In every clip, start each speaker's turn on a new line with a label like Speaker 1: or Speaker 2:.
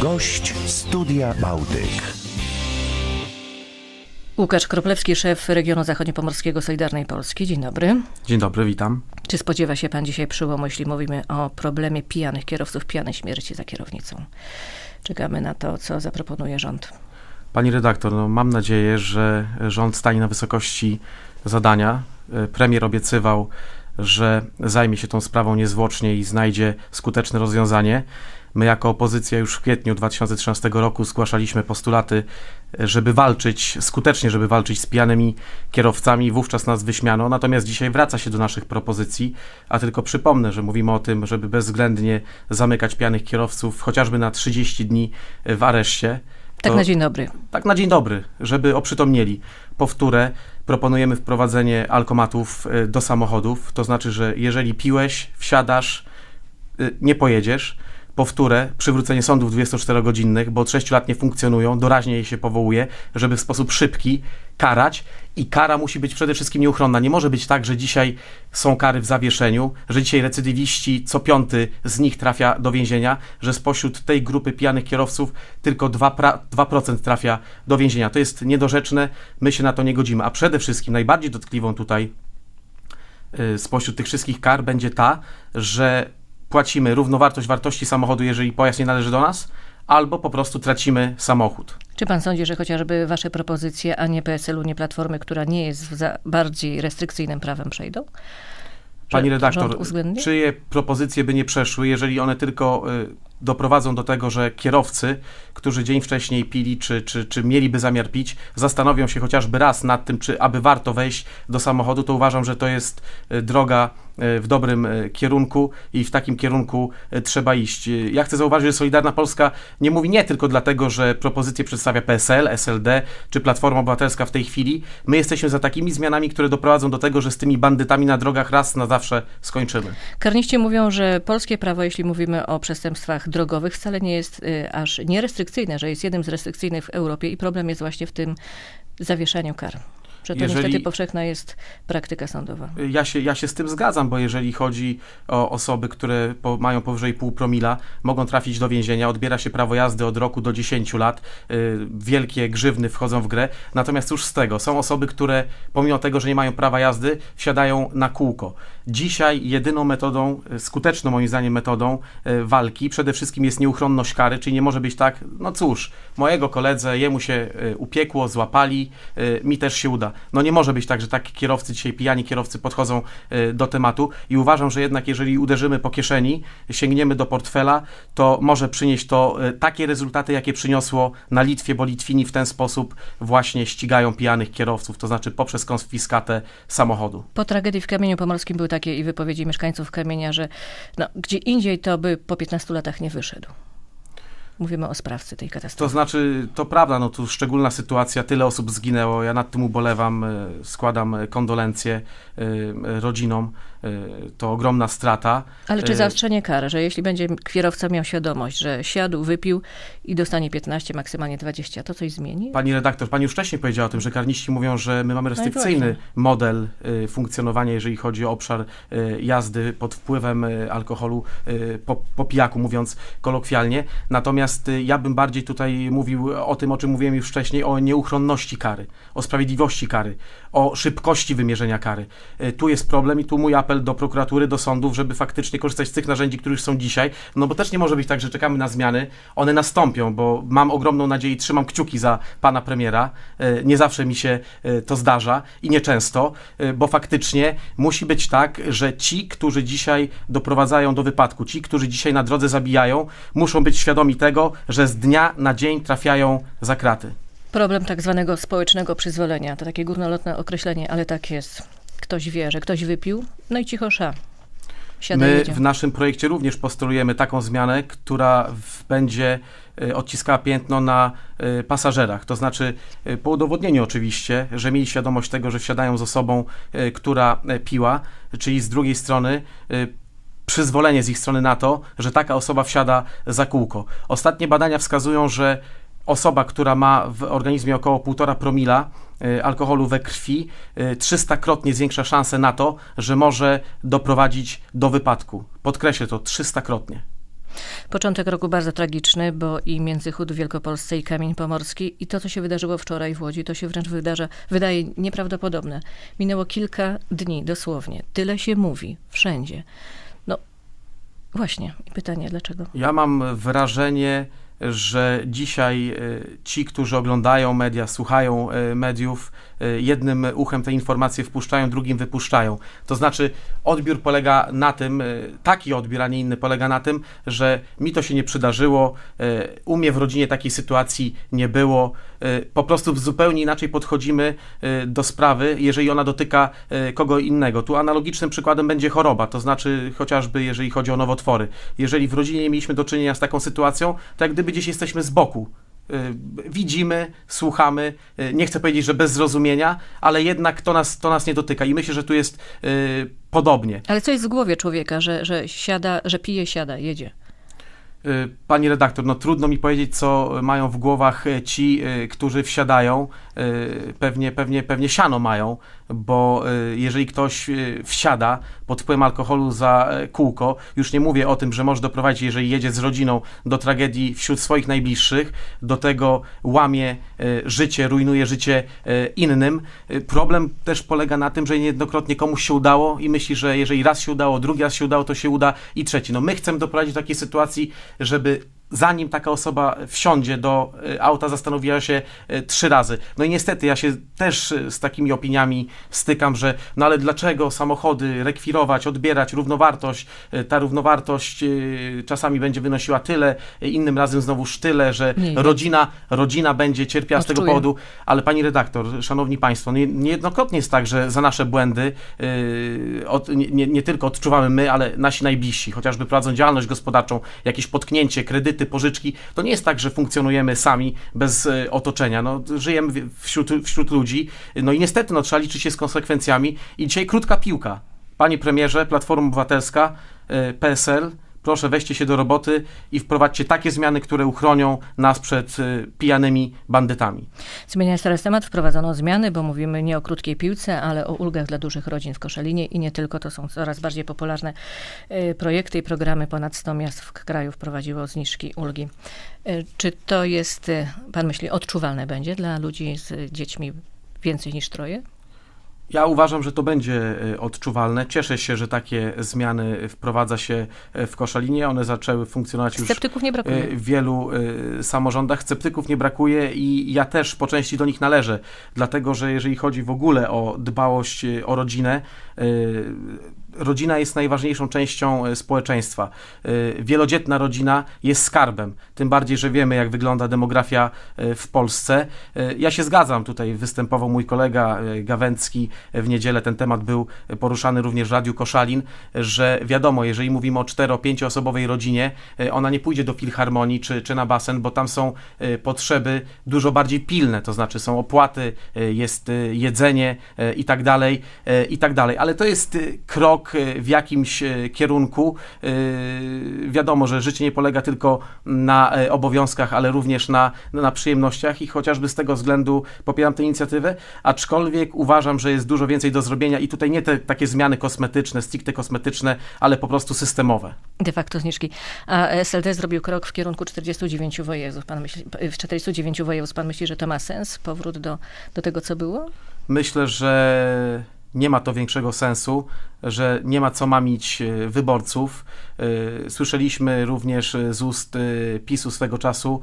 Speaker 1: Gość Studia Bałtyk.
Speaker 2: Łukasz Kroplewski, szef regionu zachodniopomorskiego Solidarnej Polski. Dzień dobry.
Speaker 3: Dzień dobry, witam.
Speaker 2: Czy spodziewa się pan dzisiaj przełomu, jeśli mówimy o problemie pijanych kierowców, pijanej śmierci za kierownicą? Czekamy na to, co zaproponuje rząd.
Speaker 3: Pani redaktor, no mam nadzieję, że rząd stanie na wysokości zadania. E, Premier obiecywał, że zajmie się tą sprawą niezwłocznie i znajdzie skuteczne rozwiązanie. My jako opozycja już w kwietniu 2013 roku zgłaszaliśmy postulaty, żeby walczyć, skutecznie, żeby walczyć z pijanymi kierowcami. Wówczas nas wyśmiano, natomiast dzisiaj wraca się do naszych propozycji, a tylko przypomnę, że mówimy o tym, żeby bezwzględnie zamykać pijanych kierowców chociażby na 30 dni w areszcie.
Speaker 2: Tak na dzień dobry.
Speaker 3: tak na dzień dobry, żeby oprzytomnieli. Powtórę, proponujemy wprowadzenie alkomatów y, do samochodów, to znaczy, że jeżeli piłeś, wsiadasz, y, nie pojedziesz. Powtórę, przywrócenie sądów 24-godzinnych, bo od 6 lat nie funkcjonują, doraźnie je się powołuje, żeby w sposób szybki karać i kara musi być przede wszystkim nieuchronna. Nie może być tak, że dzisiaj są kary w zawieszeniu, że dzisiaj recydywiści, co piąty z nich trafia do więzienia, że spośród tej grupy pijanych kierowców tylko 2%, pra- 2% trafia do więzienia. To jest niedorzeczne, my się na to nie godzimy. A przede wszystkim najbardziej dotkliwą tutaj y, spośród tych wszystkich kar będzie ta, że płacimy równowartość wartości samochodu, jeżeli pojazd nie należy do nas, albo po prostu tracimy samochód.
Speaker 2: Czy pan sądzi, że chociażby wasze propozycje, a nie PSL-u, nie Platformy, która nie jest za bardziej restrykcyjnym prawem, przejdą?
Speaker 3: Pani redaktor, czyje propozycje by nie przeszły, jeżeli one tylko y, doprowadzą do tego, że kierowcy, którzy dzień wcześniej pili, czy, czy, czy mieliby zamiar pić, zastanowią się chociażby raz nad tym, czy aby warto wejść do samochodu, to uważam, że to jest y, droga w dobrym y, kierunku i w takim kierunku y, trzeba iść. Ja chcę zauważyć, że Solidarna Polska nie mówi nie tylko dlatego, że propozycje przedstawia PSL, SLD czy Platforma Obywatelska w tej chwili. My jesteśmy za takimi zmianami, które doprowadzą do tego, że z tymi bandytami na drogach raz na zawsze skończymy.
Speaker 2: Karniści mówią, że polskie prawo, jeśli mówimy o przestępstwach drogowych, wcale nie jest aż nierestrykcyjne, że jest jednym z restrykcyjnych w Europie i problem jest właśnie w tym zawieszaniu kar. Że to
Speaker 3: Jeżeli-
Speaker 2: niestety powszechna jest praktyka sądowa.
Speaker 3: Ja się, ja się z tym zgadzam, bo jeżeli chodzi o osoby, które po, mają powyżej pół promila, mogą trafić do więzienia, odbiera się prawo jazdy od roku do 10 lat, y, wielkie grzywny wchodzą w grę. Natomiast cóż z tego, są osoby, które pomimo tego, że nie mają prawa jazdy, wsiadają na kółko. Dzisiaj jedyną metodą, y, skuteczną moim zdaniem metodą y, walki przede wszystkim jest nieuchronność kary, czyli nie może być tak, no cóż, mojego koledze, jemu się y, upiekło, złapali, mi też się uda. No nie może być tak, że takie kierowcy, dzisiaj pijani kierowcy podchodzą do tematu i uważam, że jednak jeżeli uderzymy po kieszeni, sięgniemy do portfela, to może przynieść to takie rezultaty, jakie przyniosło na Litwie, bo Litwini w ten sposób właśnie ścigają pijanych kierowców, to znaczy poprzez konfiskatę samochodu.
Speaker 2: Po tragedii w Kamieniu Pomorskim były takie i wypowiedzi mieszkańców Kamienia, że no, gdzie indziej to by po 15 latach nie wyszedł. Mówimy o sprawcy tej
Speaker 3: To
Speaker 2: katastrofy.
Speaker 3: znaczy, to prawda, no tu szczególna sytuacja, tyle osób zginęło, ja nad tym ubolewam, e, składam kondolencje e, e, rodzinom, to ogromna strata.
Speaker 2: Ale czy
Speaker 3: e,
Speaker 2: zaostrzenie kar, że jeśli będzie kierowca miał świadomość, że siadł, wypił i dostanie 15, maksymalnie 20, to coś zmieni?
Speaker 3: Pani redaktor, pani już wcześniej powiedziała o tym, że karniści mówią, że my mamy
Speaker 2: No
Speaker 3: restrykcyjny
Speaker 2: właśnie.
Speaker 3: model y, funkcjonowania, jeżeli chodzi o obszar y, jazdy pod wpływem y, alkoholu y, po, po pijaku, mówiąc kolokwialnie. Natomiast y, ja bym bardziej tutaj mówił o tym, o czym mówiłem już wcześniej, o nieuchronności kary, o sprawiedliwości kary, o szybkości wymierzenia kary. Y, Tu jest problem i tu mój apel do prokuratury, do sądów, żeby faktycznie korzystać z tych narzędzi, które już są dzisiaj, no bo też nie może być tak, że czekamy na zmiany, one nastąpią, bo mam ogromną nadzieję i trzymam kciuki za pana premiera. E, Nie zawsze mi się e, to zdarza i nieczęsto, e, bo faktycznie musi być tak, że ci, którzy dzisiaj doprowadzają do wypadku, ci, którzy dzisiaj na drodze zabijają, muszą być świadomi tego, że z dnia na dzień trafiają za kraty.
Speaker 2: Problem tak zwanego społecznego przyzwolenia. To takie górnolotne określenie, ale tak jest. Ktoś wie, że ktoś wypił, no i cicho sza. Siada
Speaker 3: My
Speaker 2: jedzie.
Speaker 3: w naszym projekcie również postulujemy taką zmianę, która w, będzie y, odciskała piętno na y, pasażerach. To znaczy y, po udowodnieniu oczywiście, że mieli świadomość tego, że wsiadają z osobą, która piła, czyli z drugiej strony przyzwolenie z ich strony na to, że taka osoba wsiada za kółko. Ostatnie badania wskazują, że osoba, która ma w organizmie około 1,5 promila y, alkoholu we krwi, y, 300-krotnie zwiększa szanse na to, że może doprowadzić do wypadku. Podkreślę to 300-krotnie.
Speaker 2: Początek roku bardzo tragiczny, bo i Międzychód w Wielkopolsce i Kamień Pomorski i to, co się wydarzyło wczoraj w Łodzi, to się wręcz wydarza, wydaje nieprawdopodobne. Minęło kilka dni, dosłownie. Tyle się mówi, wszędzie. No właśnie, i pytanie, dlaczego?
Speaker 3: Ja mam wrażenie, że dzisiaj e, ci, którzy oglądają media, słuchają e, mediów, e, jednym uchem te informacje wpuszczają, drugim wypuszczają. To znaczy, odbiór polega na tym, taki odbiór, a nie inny, polega na tym, że mi to się nie przydarzyło, u mnie w rodzinie takiej sytuacji nie było. Po prostu zupełnie inaczej podchodzimy do sprawy, jeżeli ona dotyka kogo innego. Tu analogicznym przykładem będzie choroba, to znaczy chociażby jeżeli chodzi o nowotwory. Jeżeli w rodzinie nie mieliśmy do czynienia z taką sytuacją, to jak gdyby gdzieś jesteśmy z boku. Y, Widzimy, słuchamy, y, nie chcę powiedzieć, że bez zrozumienia, ale jednak to nas, to nas nie dotyka i myślę, że tu jest y, podobnie.
Speaker 2: Ale co jest w głowie człowieka, że, że siada, że pije, siada, jedzie?
Speaker 3: Pani redaktor, no trudno mi powiedzieć, co mają w głowach ci, którzy wsiadają. Y, Pewnie, pewnie, pewnie siano mają, bo y, jeżeli ktoś y, wsiada pod wpływem alkoholu za y, kółko, już nie mówię o tym, że może doprowadzić, jeżeli jedzie z rodziną, do tragedii wśród swoich najbliższych, do tego łamie y, życie, rujnuje życie y, innym. Problem też polega na tym, że niejednokrotnie komuś się udało i myśli, że jeżeli raz się udało, drugi raz się udało, to się uda i trzeci. No my chcemy doprowadzić do takiej sytuacji, żeby zanim taka osoba wsiądzie do y, auta, zastanowiła się y, trzy razy. No i niestety ja się też y, z takimi opiniami stykam, że no ale dlaczego samochody rekwirować, odbierać równowartość, ta równowartość czasami będzie wynosiła tyle, innym razem znowuż tyle, że rodzina, rodzina będzie cierpiała z tego
Speaker 2: Odczuję.
Speaker 3: powodu, ale pani redaktor, szanowni państwo, nie, niejednokrotnie jest tak, że za nasze błędy od, nie, nie, nie tylko odczuwamy my, ale nasi najbliżsi, chociażby prowadzą działalność gospodarczą, jakieś potknięcie, kredyty, pożyczki, to nie jest tak, że funkcjonujemy sami bez y, otoczenia. No, żyjemy wśród, wśród ludzi, no i niestety no, trzeba liczyć się z konsekwencjami i dzisiaj krótka piłka. Panie premierze, Platforma Obywatelska, y, PSL, proszę weźcie się do roboty i wprowadźcie takie zmiany, które uchronią nas przed y, pijanymi bandytami.
Speaker 2: Zmieniając teraz temat, wprowadzono zmiany, bo mówimy nie o krótkiej piłce, ale o ulgach dla dużych rodzin w Koszalinie i nie tylko. To są coraz bardziej popularne y, projekty i programy. Ponad 100 miast w kraju wprowadziło zniżki, ulgi. Y, Czy to jest, pan myśli, odczuwalne będzie dla ludzi z dziećmi więcej niż troje?
Speaker 3: Ja uważam, że to będzie y, odczuwalne. Cieszę się, że takie zmiany wprowadza się y, w Koszalinie. One zaczęły funkcjonować już
Speaker 2: Sceptyków nie brakuje.
Speaker 3: y, w wielu samorządach. Sceptyków nie brakuje i ja też po części do nich należę, dlatego że jeżeli chodzi w ogóle o dbałość o rodzinę, rodzina jest najważniejszą częścią y, społeczeństwa. Y, Wielodzietna rodzina jest skarbem, tym bardziej, że wiemy, jak wygląda demografia y, w Polsce. Ja się zgadzam, tutaj występował mój kolega Gawęcki, w niedzielę ten temat był poruszany również w Radiu Koszalin, że wiadomo, jeżeli mówimy o 4-5 osobowej rodzinie, ona nie pójdzie do filharmonii czy, czy na basen, bo tam są potrzeby dużo bardziej pilne, to znaczy są opłaty, jest jedzenie i tak dalej, i tak dalej. Ale to jest y, krok y, w jakimś y, kierunku. Y, Wiadomo, że życie nie polega tylko na obowiązkach, ale również na, na przyjemnościach i chociażby z tego względu popieram tę inicjatywę, aczkolwiek uważam, że jest dużo więcej do zrobienia i tutaj nie te takie zmiany kosmetyczne, stricte kosmetyczne, ale po prostu systemowe.
Speaker 2: De facto zniżki. A SLD zrobił krok w kierunku 49 województw. Pan myśli, w 49 województw pan myśli, że to ma sens? Powrót do, do tego, co było?
Speaker 3: Myślę, że nie ma to większego sensu, że nie ma co mamić e, wyborców. E, Słyszeliśmy również e, z ust PiSu swego czasu,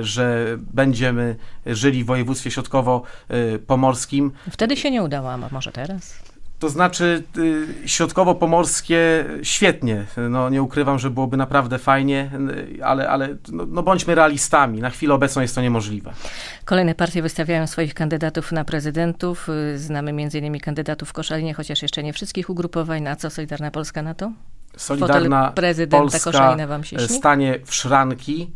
Speaker 3: że będziemy żyli w województwie środkowo-pomorskim.
Speaker 2: Wtedy się nie udało, a może teraz?
Speaker 3: To znaczy, y, środkowo-pomorskie świetnie. No, nie ukrywam, że byłoby naprawdę fajnie, y, ale, ale no, no bądźmy realistami. Na chwilę obecną jest to niemożliwe.
Speaker 2: Kolejne partie wystawiają swoich kandydatów na prezydentów. Y, Znamy m.in. kandydatów w Koszalinie, chociaż jeszcze nie wszystkich ugrupowań. Na co Solidarna Polska na to?
Speaker 3: Solidarna
Speaker 2: Fotel prezydenta
Speaker 3: Polska
Speaker 2: Koszalina wam się
Speaker 3: e,
Speaker 2: śni?
Speaker 3: stanie w szranki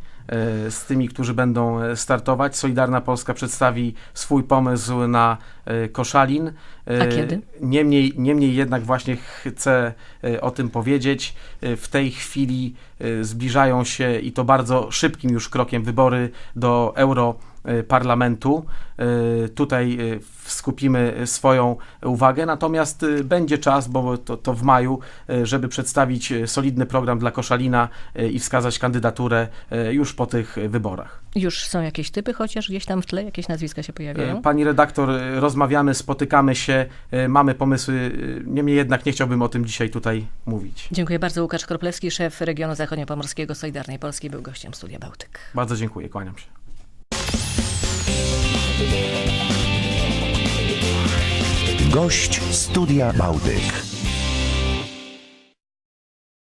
Speaker 3: z tymi, którzy będą e, startować. Solidarna Polska przedstawi swój pomysł na e, Koszalin. E,
Speaker 2: A kiedy?
Speaker 3: Niemniej, niemniej jednak właśnie chcę e, o tym powiedzieć. E, W tej chwili e, zbliżają się i to bardzo szybkim już krokiem wybory do y, parlamentu. Y, Tutaj y, skupimy swoją uwagę, natomiast y, będzie czas, bo to, to w maju, y, żeby przedstawić y, solidny program dla Koszalina y, i wskazać kandydaturę y, już po tych y, wyborach.
Speaker 2: Już są jakieś typy, chociaż gdzieś tam w tle jakieś nazwiska się pojawiają?
Speaker 3: Pani redaktor, rozmawiamy, spotykamy się, mamy pomysły, niemniej jednak nie chciałbym o tym dzisiaj tutaj mówić.
Speaker 2: Dziękuję bardzo. Łukasz Kroplewski, szef regionu zachodniopomorskiego Solidarnej Polski, był gościem Studia Bałtyk.
Speaker 3: Bardzo dziękuję, kłaniam się.
Speaker 1: Gość Studia Bałtyk.